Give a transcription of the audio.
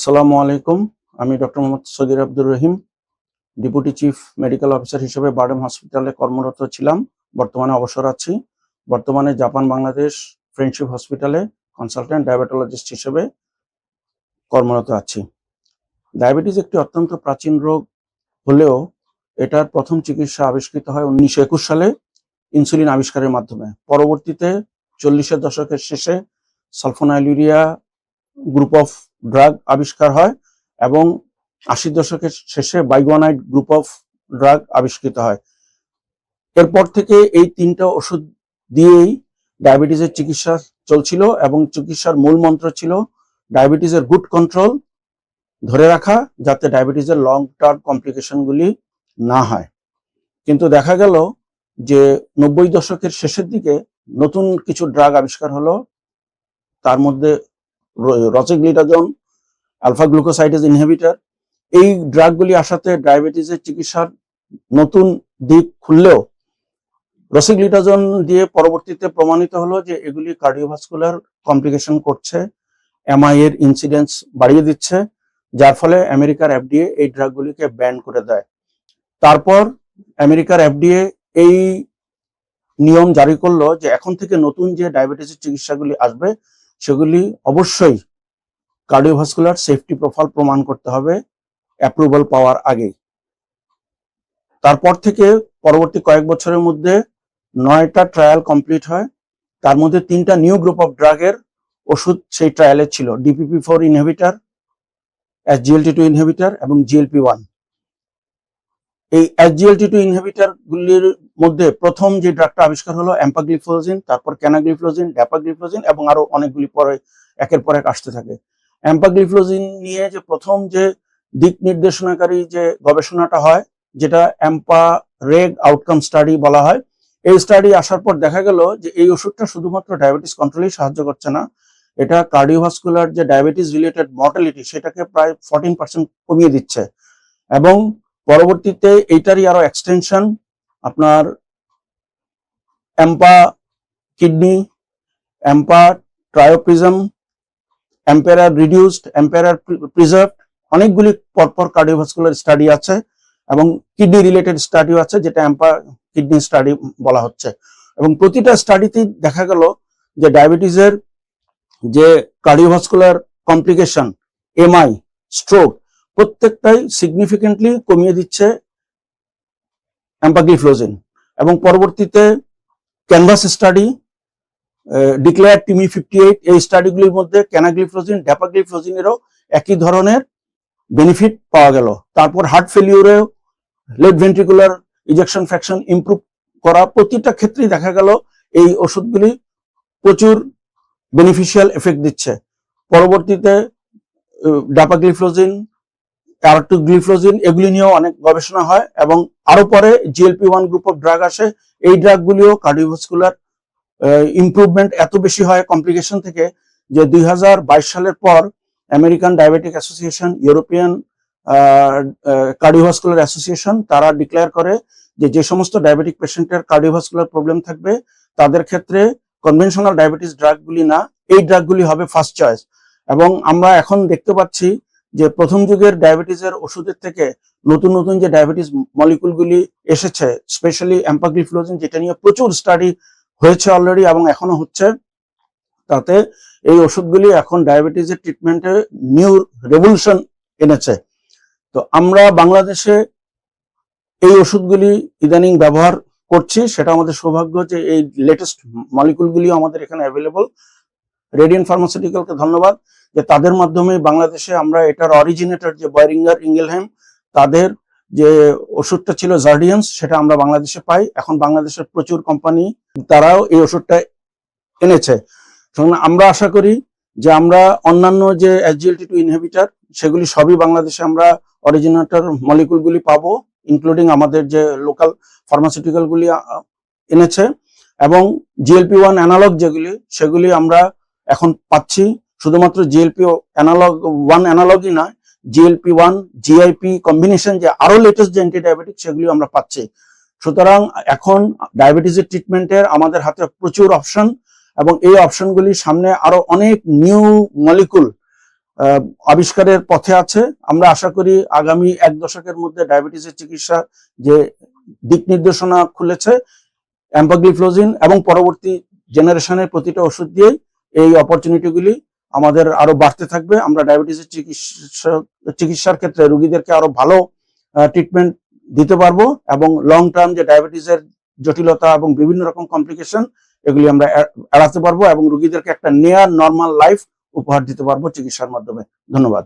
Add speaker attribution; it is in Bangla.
Speaker 1: আসসালামু আলাইকুম। আমি doctor Mohammad Sadir Abdur Rahim, deputy chief medical officer হিসেবে বার্ডেম হসপিটালে কর্মরত ছিলাম। বর্তমানে অবসর আছি। বর্তমানে Japan, Bangladesh friendship hospital consultant diabetologist হিসেবে কর্মরত আছি। ডায়াবেটিস একটি অত্যন্ত প্রাচীন রোগ। হলেও এটার প্রথম চিকিৎসা আবিষ্কৃত হয় উনিশশো একুশ সালে ইনসুলিন আবিষ্কারের মাধ্যমে। পরবর্তীতে চল্লিশের দশকের শেষে সালফোনাইলুরিয়া গ্রুপ অফ ড্রাগ আবিষ্কার হয় এবং আশির দশকের শেষে বাইগোনাইট গ্রুপ অফ ড্রাগ আবিষ্কৃত হয়। এরপর থেকে এই তিনটা ওষুধ দিয়েই ডায়াবেটিসের চিকিৎসা চলছিল এবং চিকিৎসার মূল মন্ত্র ছিল ডায়াবেটিসের গুড কন্ট্রোল ধরে রাখা যাতে ডায়াবেটিসের লং টার্ম কমপ্লিকেশনগুলি না হয়। কিন্তু দেখা গেল যে নব্বই দশকের শেষের দিকে নতুন কিছু ড্রাগ আবিষ্কার হলো, তার মধ্যে রচেগ্লিটাজন আলফা গ্লুকোসাইডেজ ইনহিবিটর এই ড্রাগগুলি আসাতে ডায়াবেটিসের চিকিৎসার নতুন দিক খুললেও রসিগ্লিটাজন দিয়ে পরবর্তীতে প্রমাণিত হলো যে এগুলি কার্ডিওভাস্কুলার কমপ্লিকেশন করছে এমআই এর ইনসিডেন্স বাড়িয়ে দিচ্ছে, যার ফলে আমেরিকার এফডিএ এই ড্রাগগুলিকে ব্যান করে দেয়। তারপর আমেরিকার এফডিএ এই নিয়ম জারি করল যে এখন থেকে নতুন যে ডায়াবেটিসের চিকিৎসাগুলি আসবে সেগুলি অবশ্যই কার্ডিওভাস্কুলার সেফটি প্রোফাইল প্রমাণ করতে হবে অ্যাপ্রুভাল পাওয়ার আগেই। তারপর থেকে পরবর্তী কয়েক বছরের মধ্যে নয়টা ট্রায়াল কমপ্লিট হয়, তার মধ্যে তিনটা নিউ গ্রুপ অফ ড্রাগের ওষুধ সেই ট্রায়ালে ছিল DPP four inhibitor SGLT two inhibitor এবং জিএলপি ওয়ান এই এসজিএলটি টু ইনহিবিটার গুলির মধ্যে প্রথম যে ড্রাগটা আবিষ্কার হলো অ্যাম্পাগ্লিফ্লোজিন তারপর ক্যানাগ্লিফ্লোজিন ড্যাপাগ্লিফ্লোজিন এবং আরও অনেকগুলি পরে একের পর এক আসতে থাকে। অ্যাম্পাগ্লিফ্লোজিন নিয়ে যে প্রথম যে দিক নির্দেশনাকারী যে গবেষণাটা হয়, যেটা অ্যাম্পা রেগ আউটকাম স্টাডি বলা হয়, এই স্টাডি আসার পর দেখা গেল যে এই ওষুধটা শুধুমাত্র ডায়াবেটিস কন্ট্রোলেই সাহায্য করছে না, এটা কার্ডিওভাস্কুলার যে ডায়াবেটিস রিলেটেড মর্টালিটি সেটাকে প্রায় ফোরটিন পার্সেন্ট কমিয়ে দিচ্ছে। এবং পরবর্তীতে এইটারই আরও এক্সটেনশন আপনার অ্যাম্পা কিডনি অ্যাম্পা ট্রায়োপ্রিজম অ্যাম্পেয়ার রিডিউসড অ্যাম্পেয়ার প্রিজার্ভ অনেকগুলি পরপর কার্ডিওভাস্কুলার স্টাডি আছে এবং কিডনি রিলেটেড স্টাডিও আছে, যেটা অ্যাম্পা কিডনি স্টাডি বলা হচ্ছে। এবং প্রতিটা স্টাডিতেই দেখা গেল যে ডায়াবেটিসের যে কার্ডিওভাস্কুলার কমপ্লিকেশন এমআই স্ট্রোক প্রত্যেকটাই সিগনিফিকেন্টলি কমিয়ে দিচ্ছে অ্যাম্পাগ্লিফ্লোজিন এবং পরবর্তীতে CANVAS study declare TIMI fifty eight এই স্টাডিগুলির মধ্যে ক্যানাগ্লিফ্লোজিন ড্যাপাগ্লিফ্লোজিনেরও একই ধরনের বেনিফিট পাওয়া গেল। তারপর heart ফেলিউরেও left ventricular ejection fraction improve করা প্রতিটা ক্ষেত্রেই দেখা গেল এই ওষুধগুলি প্রচুর বেনিফিশিয়াল এফেক্ট দিচ্ছে। পরবর্তীতে ডাপাগ্লিফ্লোজিন গ্লিফ্লোজিন এগুলি নিয়েও অনেক গবেষণা হয় এবং আরও পরে GLP one group of drug আসে। এই ড্রাগগুলিও কার্ডিওভাস্কুলার ইমপ্রুভমেন্ট এত বেশি হয় কমপ্লিকেশন থেকে যে দুই হাজার বাইশ সালের পর American diabetic association European cardiovascular association তারা ডিক্লেয়ার করে যে যে সমস্ত ডায়াবেটিক পেশেন্টের কার্ডিওভাস্কুলার প্রবলেম থাকবে, তাদের ক্ষেত্রে কনভেনশনাল ডায়াবেটিস ড্রাগগুলি না, এই ড্রাগগুলি হবে ফার্স্ট চয়েস এবং আমরা এখন দেখতে পাচ্ছি যে প্রথম যুগের ডায়াবেটিসের ওষুধের থেকে নতুন নতুন যে ডায়াবেটিস মলিকুলগুলি এসেছে স্পেশালি অ্যাম্পাগ্লিফ্লোজিন যেটা নিয়ে প্রচুর স্টাডি হয়েছে অলরেডি এবং এখনও হচ্ছে, তাতে এই ওষুধগুলি এখন ডায়াবেটিসের ট্রিটমেন্টে নিউ রেভলিউশন এনেছে। তো আমরা বাংলাদেশে এই ওষুধগুলি ইদানিং ব্যবহার করছি, সেটা আমাদের সৌভাগ্য যে এই লেটেস্ট মলিকুলগুলি আমাদের এখানে অ্যাভেলেবল রেডিয়ান ফার্মাসিউটিক্যালকে ধন্যবাদ। যে তাদের মাধ্যমে বাংলাদেশে আমরা এটার অরিজিনেটর যে বয়রিঙ্গার ইঙ্গেলহ্যাম তাদের যে ওষুধটা ছিল জার্ডিয়ান্স সেটা আমরা বাংলাদেশে পাই। এখন বাংলাদেশের প্রচুর কোম্পানি তারাও এই ওষুধটা এনেছে। আমরা আশা করি যে আমরা অন্যান্য যে এসজিএলটি টু ইনহিবিটার সেগুলি সবই বাংলাদেশে আমরা অরিজিনেটর মলিকুলগুলি পাবো ইনক্লুডিং আমাদের যে লোকাল ফার্মাসিউটিক্যাল গুলি এনেছে। এবং জিএলপি ওয়ান অ্যানালগ যেগুলি, সেগুলি আমরা এখন পাচ্ছি। শুধুমাত্র জিএলপি অ্যানালগ ওয়ান অ্যানালগই নয় জিএলপি ওয়ান জিআইপি কম্বিনেশন যে আরও লেটেস্ট যে অ্যান্টিডায়াবেটিক সেগুলি আমরা পাচ্ছি। সুতরাং এখন ডায়াবেটিসের ট্রিটমেন্টের আমাদের হাতে প্রচুর অপশন এবং এই অপশনগুলি সামনে আরও অনেক নিউ মলিকুল আবিষ্কারের পথে আছে। আমরা আশা করি আগামী এক দশকের মধ্যে ডায়াবেটিসের চিকিৎসা যে দিক নির্দেশনা খুলেছে অ্যাম্পাগ্লিফ্লোজিন এবং পরবর্তী জেনারেশনের প্রতিটা ওষুধ দিয়েই এই অপরচুনিটিগুলি আমাদের আরও বাড়তে থাকবে। আমরা ডায়াবেটিসের চিকিৎসা, চিকিৎসার ক্ষেত্রে রুগীদেরকে আরও ভালো ট্রিটমেন্ট দিতে পারব এবং লং টার্ম যে ডায়াবেটিসের জটিলতা এবং বিভিন্ন রকম কমপ্লিকেশন এগুলি আমরা এড়- এড়াতে পারব এবং রুগীদেরকে একটা নেয়ার নর্মাল লাইফ উপহার দিতে পারব চিকিৎসার মাধ্যমে। ধন্যবাদ।